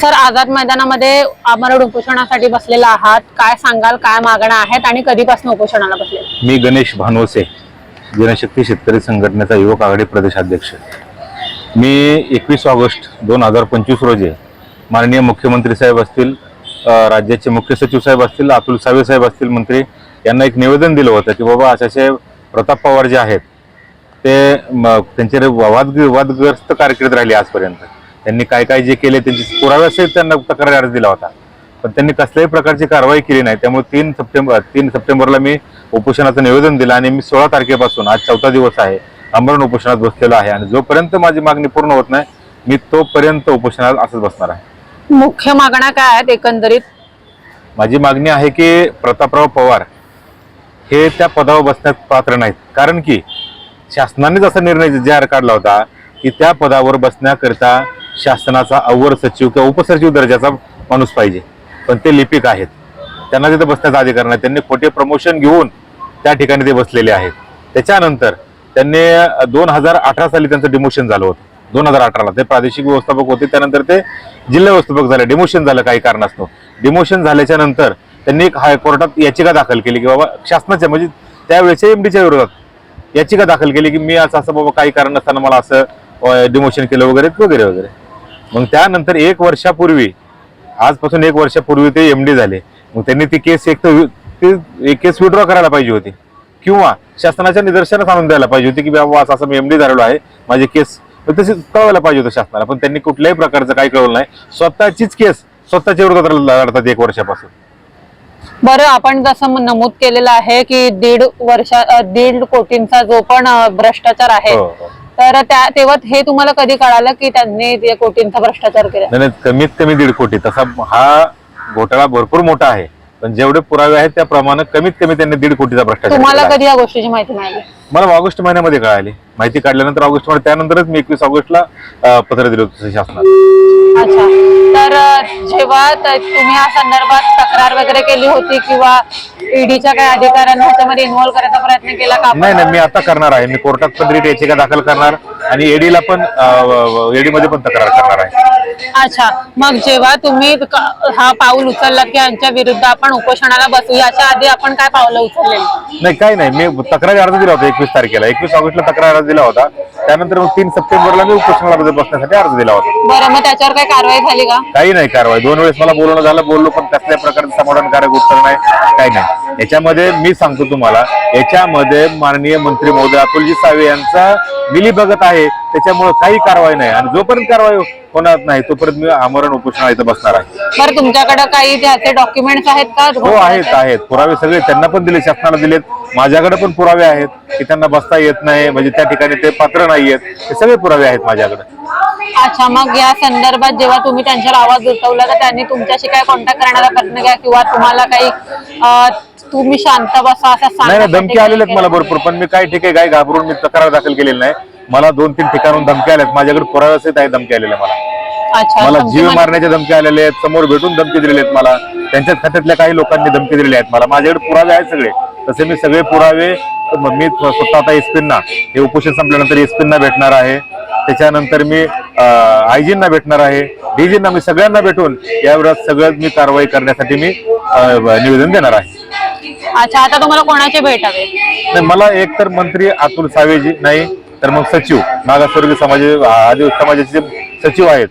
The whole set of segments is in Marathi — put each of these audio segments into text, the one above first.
सर आझाद मैदानामध्ये आमरण उपोषणासाठी बसलेला आहात. काय सांगाल काय मागण्या आहेत आणि कधीपासून उपोषणाला बसले मी गणेश भानोसे जनशक्ती शेतकरी संघटनेचा युवक आघाडी प्रदेशाध्यक्ष. मी एकवीस ऑगस्ट दोन हजार पंचवीस रोजी माननीय मुख्यमंत्री साहेब असतील राज्याचे मुख्य सचिव साहेब असतील अतुल सावे साहेब असतील मंत्री यांना एक निवेदन दिलं होतं की बाबा असे प्रताप पवार जे आहेत ते त्यांचे वाद वादग्रस्त कारकीर्द राहिली आजपर्यंत. त्यांनी काय काय जे केले त्यांची पुराव्यासहित त्यांना तक्रार अर्ज दिला होता. पण त्यांनी कसल्याही प्रकारची कारवाई केली नाही. त्यामुळे तीन सप्टेंबर तीन सप्टेंबरला मी उपोषणाचं निवेदन दिलं आणि मी सोळा तारखेपासून आज चौथा दिवस आहे आमरण उपोषणात बसलेलो आहे आणि जोपर्यंत माझी मागणी पूर्ण होत नाही मी तोपर्यंत उपोषणाला असंच बसणार आहे. मुख्य मागण्या काय आहेत एकंदरीत? माझी मागणी आहे की प्रतापराव पवार हे त्या पदावर बसण्यात पात्र नाहीत. कारण की शासनानेच असा निर्णय जाहीर काढला होता की त्या पदावर बसण्याकरिता शासनाचा अव्वर सचिव किंवा उपसचिव दर्जाचा माणूस पाहिजे. पण ते लिपिक आहेत. त्यांना तिथे बसण्याचा अधिकार नाही. त्यांनी खोटे प्रमोशन घेऊन त्या ठिकाणी ते बसलेले आहेत. त्याच्यानंतर त्यांनी दोन हजार अठरा साली त्यांचं डिमोशन झालं होतं. दोन हजार अठराला ते प्रादेशिक व्यवस्थापक होते. त्यानंतर ते जिल्हा व्यवस्थापक झाले. डिमोशन झालं काही कारणास्तव. डिमोशन झाल्याच्यानंतर त्यांनी एक हायकोर्टात याचिका दाखल केली की बाबा शासनाच्या म्हणजे त्यावेळेच्या एमडीच्या विरोधात याचिका दाखल केली की मी असं असं बाबा काही कारण नसताना मला असं डिमोशन केलं वगैरे वगैरे वगैरे. मग त्यानंतर एक वर्षापूर्वी आजपासून एक वर्षापूर्वी ते एमडी झाले. मग त्यांनी ती केस एक तर ती केस विड्रॉ करायला पाहिजे होती. किंवा शासनाच्या निदर्शनास आणून द्यायला पाहिजे होती की बाबा असं मी एमडी झालेलो आहे माझी केस तशी कळवायला पाहिजे होतं शासनाला. पण त्यांनी कुठल्याही प्रकारचं काही कळवलं नाही. स्वतःचीच केस स्वतःच्या विरोधात लढतात एक वर्षापासून. बरं आपण जसं नमूद केलेलं आहे की दीड वर्ष दीड कोटींचा जो पण भ्रष्टाचार आहे हो, हो. तर त्या तेव्हा हे तुम्हाला कधी कळालं की त्यांनी कोटींचा भ्रष्टाचार केला? नाही कमीत कमी दीड कोटी. तसा हा घोटाळा भरपूर मोठा आहे. पण जेवढे पुरावे आहेत त्याप्रमाणे कमीत कमी त्यांनी दीड कोटीचा भ्रष्टाचार तुम्हाला केला. कधी या गोष्टीची माहिती मिळाली? मला ऑगस्ट महिन्यामध्ये कळाली. माहिती काढल्यानंतर ऑगस्टमध्ये त्यानंतरच मी एकवीस ऑगस्टला अं, पत्र दिलं होतं शासनाला. अच्छा. तर जेव्हा तुम्ही या संदर्भात तक्रार वगैरे केली होती किंवा ईडीच्या काही अधिकाऱ्यांना ह्याच्यामध्ये इन्व्हॉल्व करायचा प्रयत्न केला का आपण? नाही नाही मी आता करणार आहे मी कोर्टात पण रीट याचिका दाखल करणार आणि एडीला पण एडी मध्ये पण तक्रार करणार आहे. अच्छा मग जेव्हा तुम्ही हा पाऊल उचलला की यांच्या विरुद्ध आपण उपोषणाला बसू याच्या आधी आपण काय पावलं उचललेली? नाही काही नाही. मी तक्रारी अर्ज दिला होता एकवीस तारखेला. एकवीस ऑगस्टला तक्रार अर्ज दिला होता. त्यानंतर मग तीन सप्टेंबरला मी उपोषणाला बसण्यासाठी अर्ज दिला होता. बरं मग त्याच्यावर काही कारवाई झाली का? काही नाही कारवाई. दोन वेळेस मला बोलणं झालं बोललो पण कसल्या प्रकारचं समाधानकारक उत्तर नाही. काही नाही. याच्यामध्ये मी सांगतो तुम्हाला याच्यामध्ये माननीय मंत्री महोदय अतुलजी सावे यांचा मिली बघत आहे त्याच्यामुळे काही कारवाई नाही. आणि जोपर्यंत कारवाई होणार नाही तोपर्यंत मी आमरण उपोषणा इथं बसणार आहे. बरं तुमच्याकडे काही त्याचे डॉक्युमेंट्स आहेत का? हो आहेत आहेत. पुरावे सगळे त्यांना पण दिले शासनाला दिलेत. माझ्याकडे पण पुरावे आहेत की त्यांना बसता येत नाही म्हणजे त्या ठिकाणी ते पात्र नाहीयेत हे सगळे पुरावे आहेत माझ्याकडे. अच्छा मग या संदर्भात जेव्हा तुम्ही त्यांच्यावर आवाज उठवला तर त्यांनी तुमच्याशी काय कॉन्टॅक्ट करण्याचा प्रयत्न केला किंवा तुम्हाला काही तुम्ही शांत बसा असं नाही नाही सांगण्यासाठी धमकी आलेल्या आहेत मला? भरपूर पण मी काही ठिकाणी काही घाबरून मी तक्रार दाखल केलेली नाही. मला दोन तीन ठिकाणून धमकी आल्यात. माझ्याकडे पुराव्यासहित आहे धमकी आलेल्या मला. अच्छा मला जीव म्हणजे- मारण्याच्या धमकी आलेले आहेत समोर भेटून धमकी दिलेले आहेत मला. त्यांच्या खात्यातल्या काही लोकांनी धमकी दिलेली आहेत मला. माझ्याकडे पुरावे आहेत सगळे. तसे मी सगळे पुरावे म- मी स्वतः आता एसपींना हे उपोषण संपल्यानंतर एसपींना भेटणार आहे. त्याच्यानंतर मी आयजींना भेटणार आहे. डीजींना मी सगळ्यांना भेटून याविरोधात सगळं मी कारवाई करण्यासाठी मी अं, निवेदन देणार आहे. अच्छा आता तुम्हाला कोणाचे भेट हवे नाही मला एक तर मंत्री अतुल सावेजी नाही तर मग सचिव मागासवर्गीय समाज आदिवासी समाजाचे जे सचिव आहेत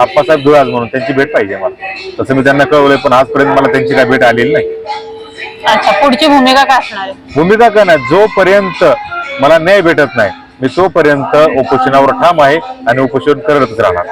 आप्पासाहेब धुळाज म्हणून त्यांची भेट पाहिजे मला. तसं मी त्यांना कळवलंय पण आजपर्यंत मला त्यांची काय भेट आलेली नाही. अच्छा पुढची भूमिका काय असणार आहे? भूमिका का नाही जोपर्यंत मला न्याय भेटत नाही मी तोपर्यंत उपोषणावर ठाम आहे आणि उपोषण करतच राहणार.